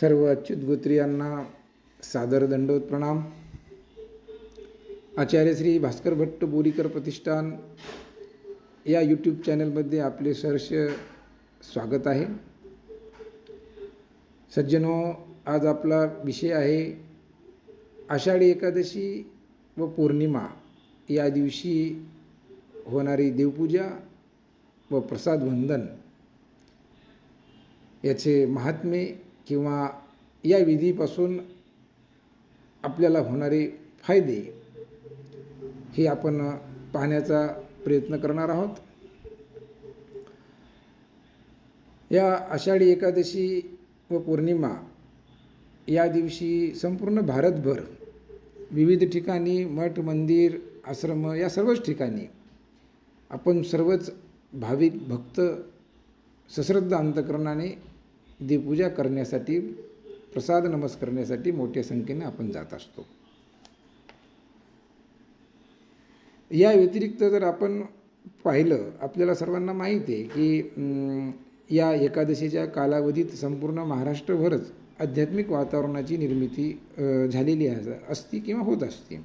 सर्व अच्युतगोत्रियांना सादर दंडवत प्रणाम आचार्य श्री भास्कर भट्ट बोरीकर प्रतिष्ठान या यूट्यूब चॅनलमध्ये आपले सहर्ष स्वागत आहे. सज्जनो आज आपला विषय आहे आषाढी एकादशी व पौर्णिमा. या दिवशी होणारी देवपूजा व प्रसाद वंदन. याचे महात्मे किंवा या विधीपासून आपल्याला होणारे फायदे हे आपण पाहण्याचा प्रयत्न करणार आहोत. या आषाढी एकादशी व पौर्णिमा या दिवशी संपूर्ण भारतभर विविध ठिकाणी मठ मंदिर आश्रम या सर्वच ठिकाणी आपण सर्वच भाविक भक्त सश्रद्ध अंतकरणाने देवपूजा करण्यासाठी प्रसाद नमस करण्यासाठी मोठ्या संख्येने आपण जात असतो. या व्यतिरिक्त जर आपण पाहिलं आपल्याला सर्वांना माहीत आहे की या एकादशीच्या कालावधीत संपूर्ण महाराष्ट्रभरच आध्यात्मिक वातावरणाची निर्मिती झालेली असती किंवा होत असते.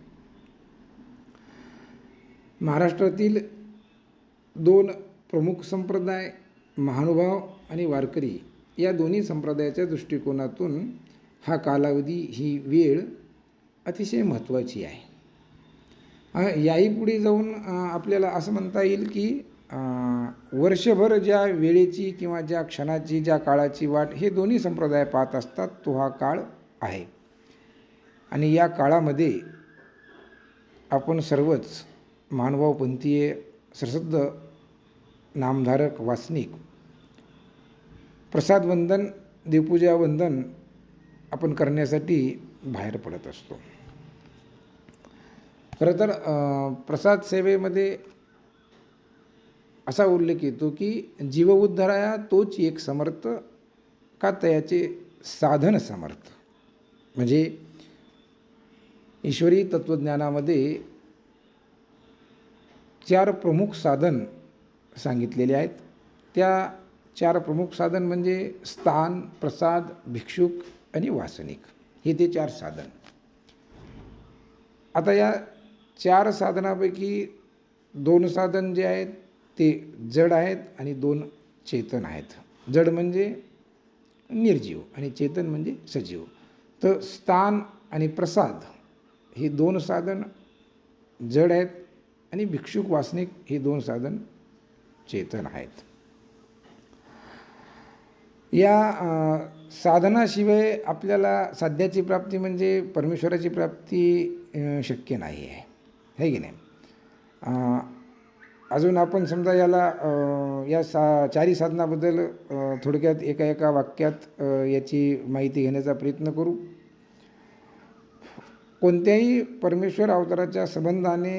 महाराष्ट्रातील दोन प्रमुख संप्रदाय महानुभाव आणि वारकरी या दोन्ही संप्रदायाच्या दृष्टिकोनातून हा कालावधी ही वेळ अतिशय महत्त्वाची आहे. याही पुढे जाऊन आपल्याला असं म्हणता येईल की वर्षभर ज्या वेळेची किंवा ज्या क्षणाची ज्या काळाची वाट हे दोन्ही संप्रदाय पाहत असतात तो हा काळ आहे. आणि या काळामध्ये आपण सर्वच मानवावपंथीय सशद्ध नामधारक वासनिक प्रसाद वंदन देवपूजा वंदन आपण करण्यासाठी बाहेर पडत असतो. खरं तर प्रसाद सेवेमध्ये असा उल्लेख येतो की जीव उद्धाराया तोच एक समर्थ का तयाचे साधन समर्थ. म्हणजे ईश्वरी तत्त्वज्ञानामध्ये चार प्रमुख साधन सांगितलेले आहेत. त्या चार प्रमुख साधन म्हणजे स्थान प्रसाद भिक्षुक आणि वासनिक. हे ते चार साधन. आता या चार साधनापैकी दोन साधन जे आहेत ते जड आहेत आणि दोन चेतन आहेत. जड म्हणजे निर्जीव आणि चेतन म्हणजे सजीव. तर स्थान आणि प्रसाद हे दोन साधन जड आहेत आणि भिक्षुक वासनिक हे दोन साधन चेतन आहेत. या साधनाशिवाय आपल्याला साध्याची प्राप्ती म्हणजे परमेश्वराची प्राप्ती शक्य नाही आहे. है की नाही? अजून आपण समजा याला या सा चारी साधनाबद्दल थोडक्यात एका एका वाक्यात याची माहिती घेण्याचा प्रयत्न करू. कोणत्याही परमेश्वर अवताराच्या संबंधाने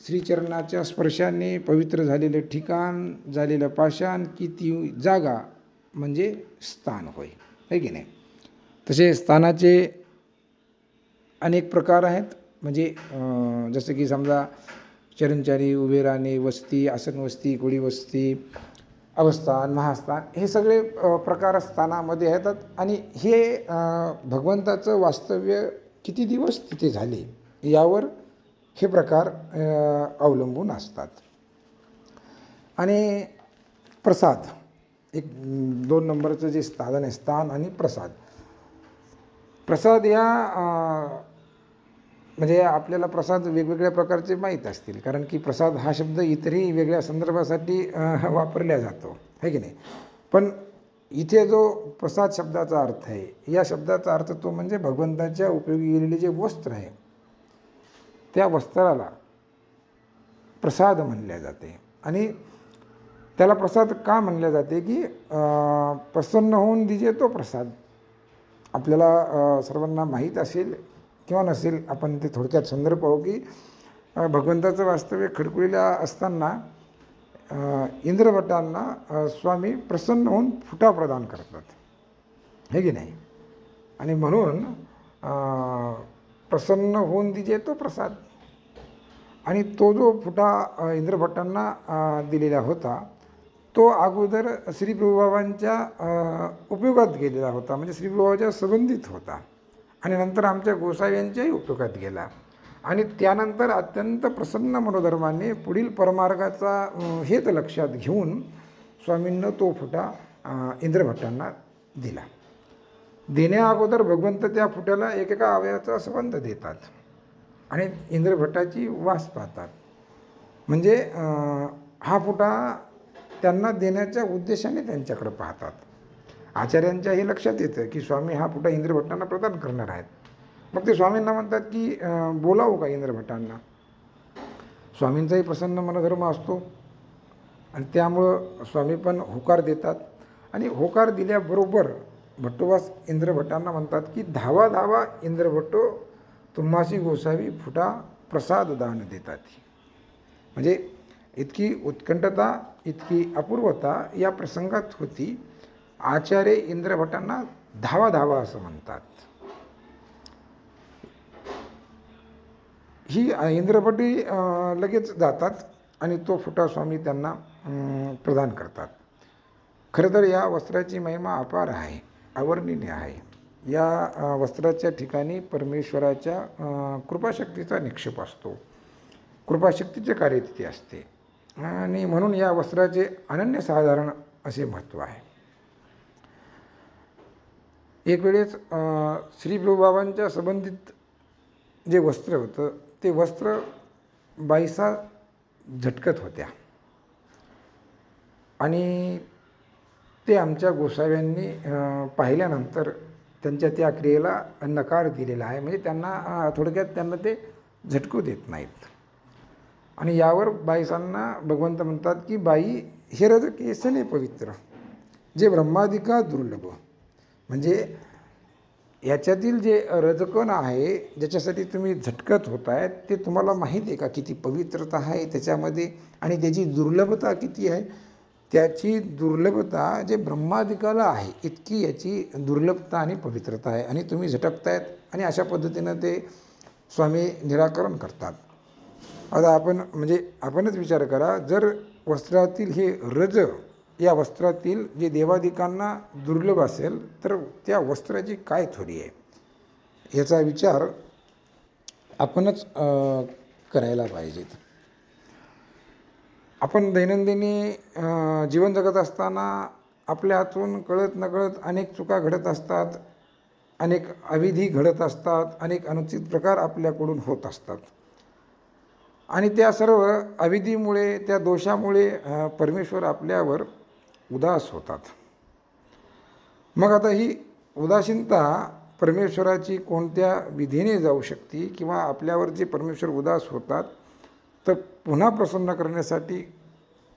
श्रीचरणाच्या स्पर्शाने पवित्र झालेलं ठिकाण झालेलं पाषाण की ती जागा म्हणजे स्थान होय. है की नाही? तसे स्थानाचे अनेक प्रकार आहेत. म्हणजे जसं की समजा चरणचारी उभे राहणे वस्ती आसनवस्ती कोळी वस्ती अवस्थान महास्थान हे सगळे प्रकार स्थानामध्ये येतात. आणि हे भगवंताचं वास्तव्य किती दिवस तिथे झाले यावर हे प्रकार अवलंबून असतात. आणि प्रसाद. एक दोन नंबरचं जे साधन आहे स्थान आणि प्रसाद. प्रसाद या म्हणजे आपल्याला प्रसाद वेगवेगळ्या प्रकारचे माहीत असतील कारण की प्रसाद हा शब्द इतरही वेगळ्या संदर्भासाठी वापरला जातो है की नाही? पण इथे जो प्रसाद शब्दाचा अर्थ आहे या शब्दाचा अर्थ तो म्हणजे भगवंताच्या उपयोगी गेलेले जे वस्त्र आहे त्या वस्त्राला प्रसाद म्हणले जाते. आणि त्याला प्रसाद का म्हणले जाते की प्रसन्न होऊन दिजे तो प्रसाद. आपल्याला सर्वांना माहीत असेल किंवा नसेल आपण ते थोडक्यात संदर्भ पाहू की भगवंताचं वास्तव्य खडकुळीला असताना इंद्रभटांना स्वामी प्रसन्न होऊन फुटा प्रदान करतात. हे की नाही? आणि म्हणून प्रसन्न होऊन दिजे तो प्रसाद. आणि तो जो फुटा इंद्रभट्टांना दिलेला होता तो अगोदर श्री प्रभुबाबांच्या उपयोगात गेलेला होता. म्हणजे श्री प्रभुबाबाच्या संबंधित होता. आणि नंतर आमच्या गोसावी यांच्याही उपयोगात गेला. आणि त्यानंतर अत्यंत प्रसन्न मनोधर्माने पुढील परमार्गाचा हेत लक्षात घेऊन स्वामींनं तो फुटा इंद्रभट्टांना दिला. देण्या अगोदर भगवंत त्या फुट्याला एकेका अवयाचा संबंध देतात. आणि इंद्रभट्टाची वास पाहतात. म्हणजे हा फुटा त्यांना देण्याच्या उद्देशाने त्यांच्याकडे पाहतात. आचार्यांच्या हे लक्षात येतं की स्वामी हा पुटा इंद्रभट्टांना प्रदान करणार आहेत. मग ते स्वामींना म्हणतात की बोलावं का इंद्रभट्टांना स्वामींचाही प्रसन्न मनधर्म असतो. आणि त्यामुळं स्वामी पण होकार देतात. आणि होकार दिल्याबरोबर भट्टोबास इंद्रभट्टांना म्हणतात की धावा धावा इंद्रभट्टो तुम्हाशी गोसावी फुटा प्रसाद दान देतात. म्हणजे इतकी उत्कंठता इतकी अपूर्वता या प्रसंगात होती. आचार्य इंद्रभटांना धावा धावा असं म्हणतात. ही इंद्रभटी लगेच जातात आणि तो फुटा स्वामी त्यांना प्रदान करतात. खरं तर या वस्त्राची महिमा अपार आहे अवर्णनीय आहे. या वस्त्राच्या ठिकाणी परमेश्वराच्या कृपाशक्तीचा निक्षेप असतो. कृपाशक्तीचे कार्य तिथे असते. आणि म्हणून या वस्त्राचे अनन्यसाधारण असे महत्त्व आहे. एक वेळेस अं, श्री संबंधित जे वस्त्र होतं ते वस्त्र बाईसा झटकत होत्या. आणि ते आमच्या गोसाव्यांनी पाहिल्यानंतर त्यांच्या त्या क्रियेला नकार दिलेला आहे. म्हणजे त्यांना थोडक्यात त्यांना ते झटकू देत नाहीत. आणि यावर बाईसांना भगवंत म्हणतात की बाई हे केसने पवित्र जे ब्रह्मादिका दुर्लभ. म्हणजे याच्यातील जे रजकण आहे ज्याच्यासाठी तुम्ही झटकत होत आहेत ते तुम्हाला माहीत आहे का? किती पवित्रता आहे त्याच्यामध्ये आणि त्याची दुर्लभता किती आहे? त्याची दुर्लभता जे ब्रह्मादिकाला आहे इतकी याची दुर्लभता आणि पवित्रता आहे. आणि तुम्ही झटकतायत आणि अशा पद्धतीनं ते स्वामी निराकरण करतात. आता आपण म्हणजे आपणच विचार करा जर वस्त्रातील हे रज या वस्त्रातील जे देवादिकांना दुर्लभ असेल तर त्या वस्त्राची काय थोडी आहे? याचा विचार आपणच करायला पाहिजेत. आपण दैनंदिनी जीवन जगत असताना आपल्या हातून कळत नकळत अनेक चुका घडत असतात अनेक अविधी घडत असतात अनेक अनुचित प्रकार आपल्याकडून होत असतात. आणि त्या सर्व अविधीमुळे त्या दोषामुळे परमेश्वर आपल्यावर उदास होतात. मग आता ही उदासीनता परमेश्वराची कोणत्या विधीने जाऊ शकते किंवा आपल्यावर जे परमेश्वर उदास होतात तर पुन्हा प्रसन्न करण्यासाठी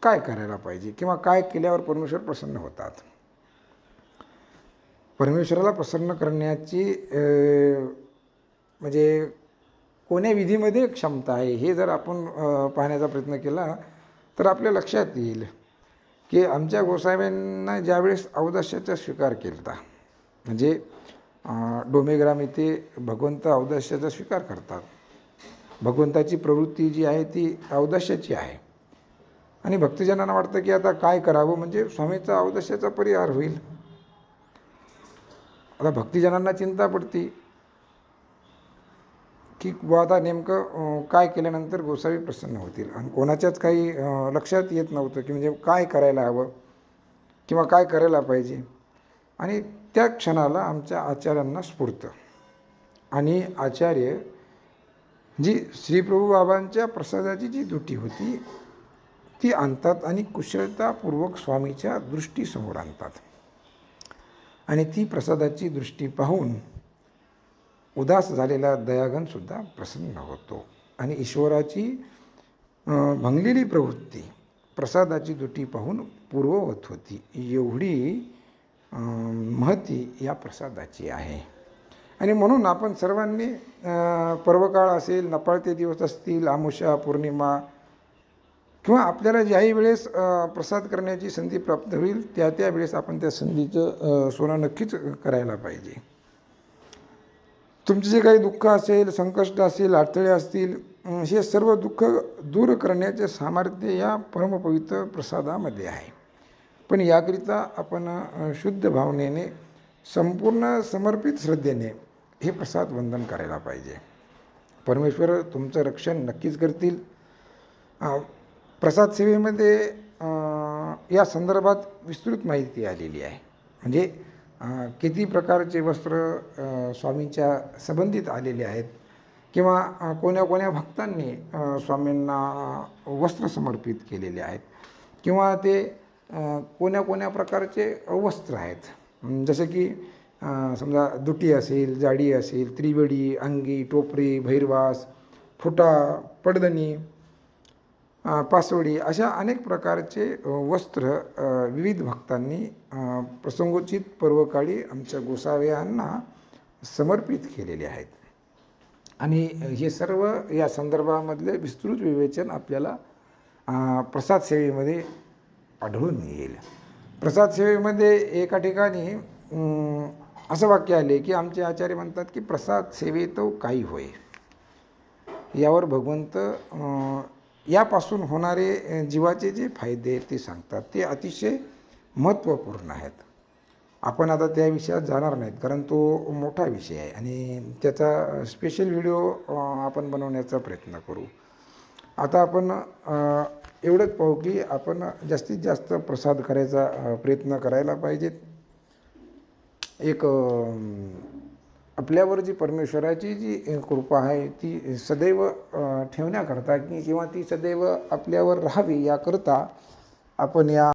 काय करायला पाहिजे किंवा काय केल्यावर परमेश्वर प्रसन्न होतात? परमेश्वराला प्रसन्न करण्याची म्हणजे कोण्या विधीमध्ये क्षमता आहे हे जर आपण पाहण्याचा प्रयत्न केला तर आपल्या लक्षात येईल की आमच्या गोसाव्यांना ज्यावेळेस अवदास्याचा स्वीकार केला होता म्हणजे डोमेग्राम येथे भगवंत अवदास्याचा स्वीकार करतात. भगवंताची प्रवृत्ती जी आहे ती अवदास्याची आहे. आणि भक्तजनांना वाटतं की आता काय करावं म्हणजे स्वामीचा अवदास्याचा परिहार होईल. आता भक्तिजनांना चिंता पडते. की बुवा आता नेमकं काय केल्यानंतर गोसावी प्रसन्न होतील? आणि कोणाच्याच काही लक्षात येत नव्हतं की म्हणजे काय करायला हवं किंवा काय करायला पाहिजे. आणि त्या क्षणाला आमच्या आचार्यांना स्फूर्त. आणि आचार्य जी श्रीप्रभू बाबांच्या प्रसादाची जी दुटी होती ती आणतात आणि कुशलतापूर्वक स्वामीच्या दृष्टीसमोर आणतात. आणि ती प्रसादाची दृष्टी पाहून उदास झालेला दयागण सुद्धा प्रसन्न होतो. आणि ईश्वराची भंगलेली प्रवृत्ती प्रसादाची दुटी पाहून पूर्ववत होती. एवढी महती या प्रसादाची आहे. आणि म्हणून आपण सर्वांनी पर्वकाळ असेल नपाळते दिवस असतील आमुषा पौर्णिमा किंवा आपल्याला ज्याही वेळेस प्रसाद करण्याची संधी प्राप्त होईल त्या त्या वेळेस आपण त्या संधीचं सोनं नक्कीच करायला पाहिजे. तुमचे जे काही दुःख असेल संकष्ट असेल अडथळे असतील हे सर्व दुःख दूर करण्याचे सामर्थ्य या परमपवित्र प्रसादामध्ये आहे. पण याकरिता आपण शुद्ध भावनेने संपूर्ण समर्पित श्रद्धेने हे प्रसाद वंदन करायला पाहिजे. परमेश्वर तुमचं रक्षण नक्कीच करतील. प्रसाद सेवेमध्ये या संदर्भात विस्तृत माहिती आलेली आहे. म्हणजे किती प्रकारचे वस्त्र स्वामींच्या संबंधित आलेले आहेत? किंवा कोण्या कोण्या भक्तांनी स्वामींना वस्त्र समर्पित केलेले आहेत? किंवा ते कोण्या कोण्या प्रकारचे वस्त्र आहेत? जसे जसं की समजा दुटी असेल जाडी असेल त्रिवेडी अंगी टोपरी भैरवास फुटा पडदणी पासोडी अशा अनेक प्रकारचे वस्त्र विविध भक्तांनी प्रसंगोचित पर्वकाळी आमच्या गोसाव्यांना समर्पित केलेले आहेत. आणि हे सर्व या संदर्भामधले विस्तृत विवेचन आपल्याला प्रसाद सेवेमध्ये आढळून येईल. प्रसाद सेवेमध्ये एका ठिकाणी असं वाक्य आले की आमचे आचार्य म्हणतात की प्रसाद सेवेतो काही होय. यावर भगवंत यापासून होणारे जीवाचे जे फायदे ते सांगतात. ते अतिशय महत्त्वपूर्ण आहेत. आपण आता त्या विषयात जाणार नाहीत कारण तो मोठा विषय आहे आणि त्याचा स्पेशल व्हिडिओ आपण बनवण्याचा प्रयत्न करू. आता आपण एवढंच पाहू की आपण जास्तीत जास्त प्रसाद करायचा प्रयत्न करायला पाहिजेत. एक आपल्यावर जी परमेश्वराची जी कृपा आहे ती सदैव ठेवण्याकरता की किंवा ती सदैव आपल्यावर राहावी याकरता आपण या